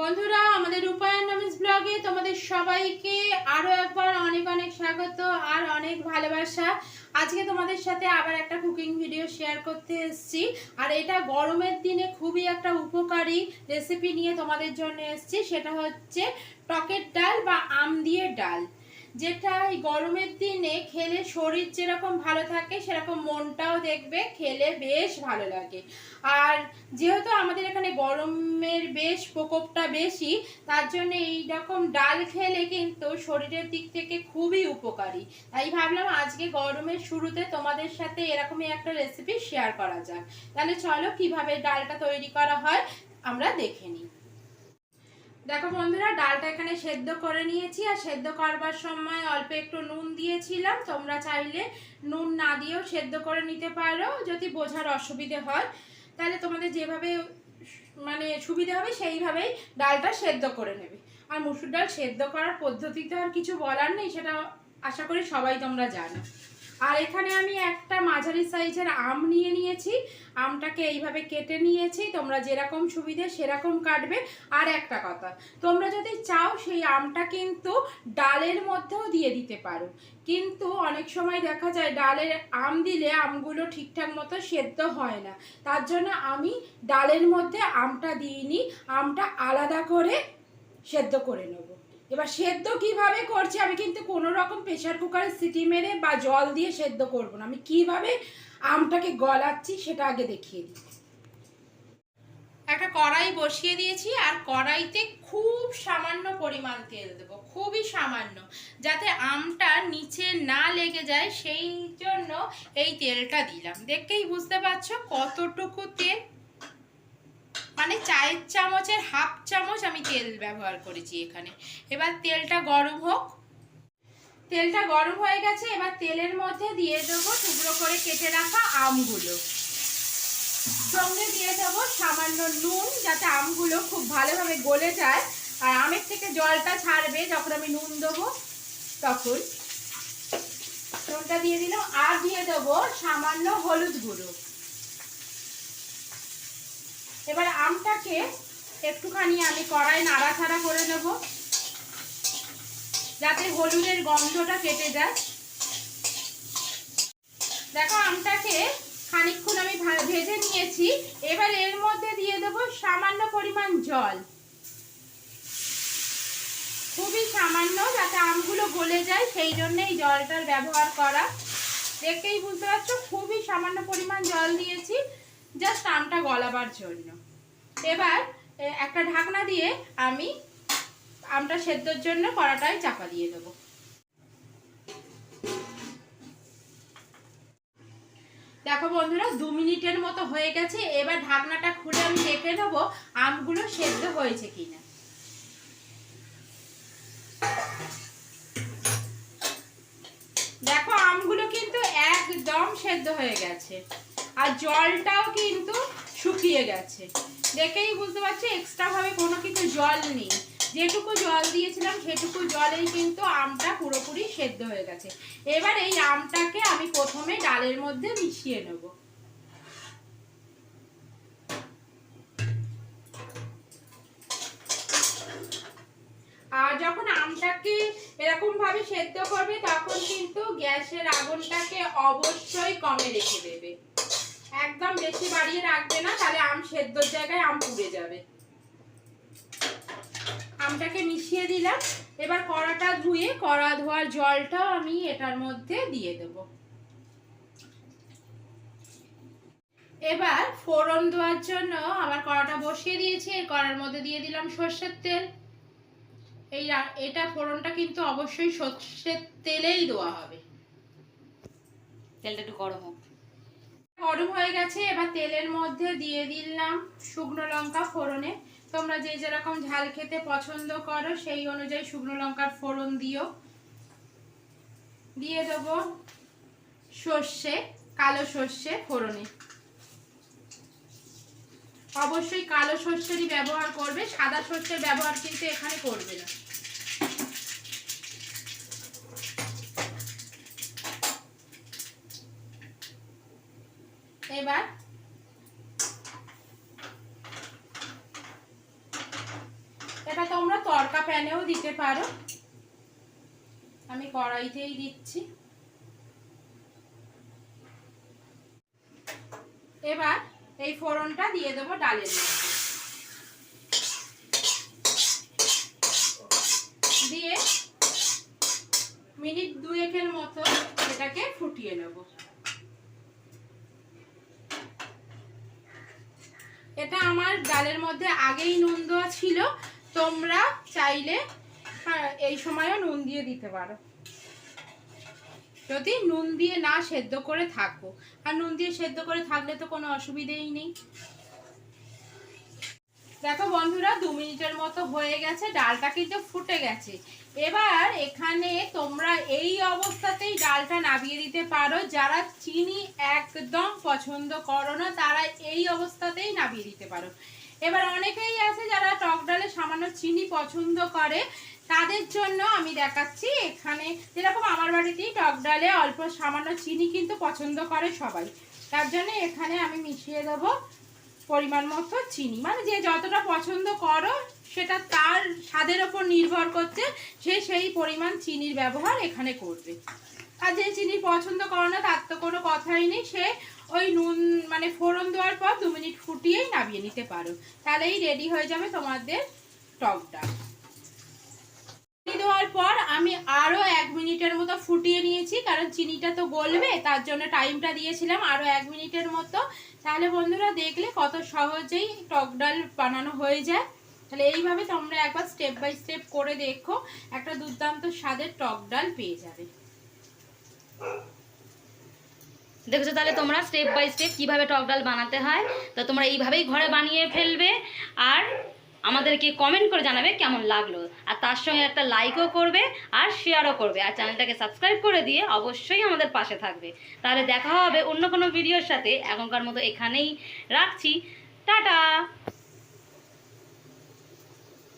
বন্ধুরা, আমাদের রূপায়ণ নমিস ব্লগে তোমাদের সবাইকে আরও একবার অনেক অনেক স্বাগত আর অনেক ভালোবাসা। আজকে তোমাদের সাথে আবার একটা কুকিং ভিডিও শেয়ার করতে এসেছি। আর এটা গরমের দিনে খুবই একটা উপকারী রেসিপি নিয়ে তোমাদের জন্য এসেছি। সেটা হচ্ছে টকের ডাল বা আম দিয়ে ডাল। যেটা এই গরমের দিনে খেলে শরীর যেরকম ভালো থাকে, সেরকম মনটাও দেখবে, খেলে বেশ ভালো লাগে। আর যেহেতু আমাদের এখানে গরমের বেশ প্রকোপটা বেশি, তার জন্য এই রকম ডাল খেলে কিন্তু শরীরের দিক থেকে খুবই উপকারী। তাই ভাবলাম আজকে গরমের শুরুতে তোমাদের সাথে এরকমই একটা রেসিপি শেয়ার করা যাক। তাহলে চলো কীভাবে ডালটা তৈরি করা হয়, আমরা দেখে নিই। দেখো বন্ধুরা, ডালটা এখানে সেদ্ধ করে নিয়েছি, আর সেদ্ধ করবার সময় অল্প একটু নুন দিয়েছিলাম। তোমরা চাইলে নুন না দিয়েও সেদ্ধ করে নিতে পারো, যদি বোঝার অসুবিধে হয়। তাহলে তোমাদের যেভাবে মানে সুবিধা হবে, সেইভাবেই ডালটা সেদ্ধ করে নেবে। আর মুসুর ডাল সেদ্ধ করার পদ্ধতিতে আর কিছু বলার নেই, সেটা আশা করি সবাই তোমরা জানো। আর এখানে আমি একটা মাঝারি সাইজের আম নিয়ে নিয়েছি। আমটাকে এইভাবে কেটে নিয়েছি। তোমরা যেরকম সুবিধে সেরকম কাটবে। আর একটা কথা, তোমরা যদি চাও সেই আমটা কিন্তু ডালের মধ্যেও দিয়ে দিতে পারো। কিন্তু অনেক সময় দেখা যায় ডালের আম দিলে আমগুলো ঠিকঠাক মতো সেদ্ধ হয় না। তার জন্য আমি ডালের মধ্যে আমটা দিইনি। আমটা আলাদা করে সেদ্ধ করে নেব। এবার সেদ্ধ কীভাবে করছি? আমি কিন্তু কোনো রকম প্রেশার কুকারে সিটি মেরে বা জল দিয়ে সেদ্ধ করব না। আমি কীভাবে আমটাকে গলাচ্ছি সেটা আগে দেখিয়ে দিই। একটা কড়াই বসিয়ে দিয়েছি আর কড়াইতে খুব সামান্য পরিমাণ তেল দেব, খুবই সামান্য, যাতে আমটা নিচে না লেগে যায়, সেই জন্য এই তেলটা দিলাম। দেখেই বুঝতে পারছ কতটুকু তেল মানে চায়ের চামচের হাফ চামচ আমি তেল ব্যবহার করেছি এখানে। এবার তেলটা গরম হোক। তেলটা গরম হয়ে গেছে, এবার তেলের মধ্যে দিয়ে দেবো টুকরো করে কেটে রাখা আমগুলো। সঙ্গে দিয়ে দেবো সামান্য নুন, যাতে আমগুলো খুব ভালোভাবে গলে যায়। আর আমের থেকে জলটা ছাড়বে, যখন আমি নুন দেবো তখন। নুনটা দিয়ে দিলাম, আর দিয়ে দেবো সামান্য হলুদ গুঁড়ো। এবার আমটাকে একটুখানি আমি কড়াই নাড়াচাড়া করে নেব, যাতে হলুদের গন্ধটা কেটে যায়। দেখো, আমটাকে খানিকক্ষণ আমি ভেজে নিয়েছি। এবার এর মধ্যে দিয়ে দেবো সামান্য পরিমাণ জল। খুবই সামান্য, যাতে আমগুলো গলে যায়, সেই জন্য এই জলটার ব্যবহার করা। দেখেই বুঝতে পারছ, খুবই সামান্য পরিমাণ জল দিয়েছি। জাস্ট আমটা গলাবার জন্য। এবার একটা ঢাকনা দিয়ে আমি আমটা সেদ্ধর জন্য কড়াটায় চাপা দিয়ে দেবো। দেখো বন্ধুরা, দু মিনিটের মতো হয়ে গেছে। এবার ঢাকনাটা খুলে আমি দেখে নেব আমগুলো সেদ্ধ হয়েছে কিনা। দেখো, আমগুলো কিন্তু একদম সেদ্ধ হয়ে গেছে। আর জলটাও কিন্তু শুকিয়ে গেছে। দেখেই বুঝতে পারছি এক্সট্রা ভাবে কোনো কিছু জল নেই। যেটুকু জল দিয়েছিলাম, সেটুকু জলেই কিন্তু আমটা পুরোপুরি সেদ্ধ হয়ে গেছে। এবার এই আমটাকে আমি প্রথমে ডালের মধ্যে মিশিয়ে নেব। আর যখন আমটাকে এরকম ভাবে সেদ্ধ করবে, তখন কিন্তু গ্যাসের আগুনটাকে অবশ্যই কমে রেখে দেবে। একদম বেশি বাড়িয়ে রাখবে না, তাহলে আম সেদ্ধর জায়গায় আম পুড়ে যাবে। আমটাকে মিশিয়ে দিলাম, এবার কড়াটা ধুয়ে কড়া ধোয়ার জলটাও আমি এটার মধ্যে দিয়ে দেব। এবার ফোড়ন দেওয়ার জন্য আমার কড়াটা বসিয়ে দিয়েছি, এই কড়ার মধ্যে দিয়ে দিলাম সর্ষের তেল। এই এটা ফোড়নটা কিন্তু অবশ্যই সর্ষের তেলেই দেওয়া হবে। তেলটা একটু গরম হোক। গরম হয়ে গেছে, এবার তেলের মধ্যে দিয়ে দিলাম শুকনো লঙ্কা ফোড়নে। তোমরা যে যেরকম ঝাল খেতে পছন্দ করো, সেই অনুযায়ী শুকনো লঙ্কার ফোড়ন দিও। দিয়ে দেবো সর্ষে, কালো সর্ষে ফোড়নে। অবশ্যই কালো সর্ষেরই ব্যবহার করবে, সাদা সর্ষের ব্যবহার কিন্তু এখানে করবে না। এবার তরকা প্যানেও দিতে পারো। আমি কড়াইতেই দিচ্ছি। এবার এই ফোড়নটা দিয়ে দেবো ডালের দিয়ে মিনিট দুয়েকের মতো এটাকে ফুটিয়ে নেব। এটা আমার ডালের মধ্যে আগেই নুন দেওয়া ছিল। তোমরা চাইলে হ্যাঁ, এই সময়ও নুন দিয়ে দিতে পারো। যদি নুন দিয়ে না সেদ্ধ করে থাকো। আর নুন দিয়ে সেদ্ধ করে থাকলে তো কোনো অসুবিধেই নেই। দেখো বন্ধুরা, দু মিনিটের মতো হয়ে গেছে, ডালটা কিন্তু ফুটে গেছে। এবার এখানে তোমরা এই অবস্থাতেই ডালটা নামিয়ে দিতে পারো। যারা চিনি একদম পছন্দ করো না, তারা এই অবস্থাতেই নামিয়ে দিতে পারো। এবার অনেকেই আছে যারা টক ডালে সামান্য চিনি পছন্দ করে, তাদের জন্য আমি দেখাচ্ছি এখানে, যেরকম আমার বাড়িতেই টক ডালে অল্প সামান্য চিনি কিন্তু পছন্দ করে সবাই। তার জন্য এখানে আমি মিশিয়ে দেবো। পরিমাণ মতো চিনি। মানে যে যতটা পছন্দ করো, সেটা তার স্বাদের ওপর নির্ভর করছে, সে সেই পরিমাণ চিনির ব্যবহার এখানে করবে। আর যে চিনি পছন্দ করো না, তার তো কোনো কথাই নেই। সে ওই নুন মানে ফোড়ন দেওয়ার পর দু মিনিট ফুটিয়েই নামিয়ে নিতে পারো। তাহলেই রেডি হয়ে যাবে তোমাদের টক ডাল দেওয়ার পর আমি আরও এক মিনিটের মতো ফুটিয়ে নিয়েছি কারণ চিনিটা তো গলবে, তার জন্য টাইমটা দিয়েছিলাম আরও এক মিনিটের মতো। তাহলে বন্ধুরা দেখলে কত সহজেই টক ডাল বানানো হয়ে যায়। তাহলে এইভাবে তোমরা একবার স্টেপ বাই স্টেপ করে দেখো, একটা দুর্দান্ত স্বাদের টক ডাল পেয়ে যাবে। দেখেছ তাহলে তোমরা স্টেপ বাই স্টেপ কীভাবে টক ডাল বানাতে হয়? তো তোমরা এইভাবেই ঘরে বানিয়ে ফেলবে, আর আমাদেরকে কমেন্ট করে জানাবে কেমন লাগল। আর তার সঙ্গে একটা লাইকও করবে আর শেয়ারও করবে। আর চ্যানেলটাকে সাবস্ক্রাইব করে দিয়ে অবশ্যই আমাদের পাশে থাকবে। তাহলে দেখা হবে অন্য কোনো ভিডিওর সাথে। এখনকার মতো এখানেই রাখছি। টাটা!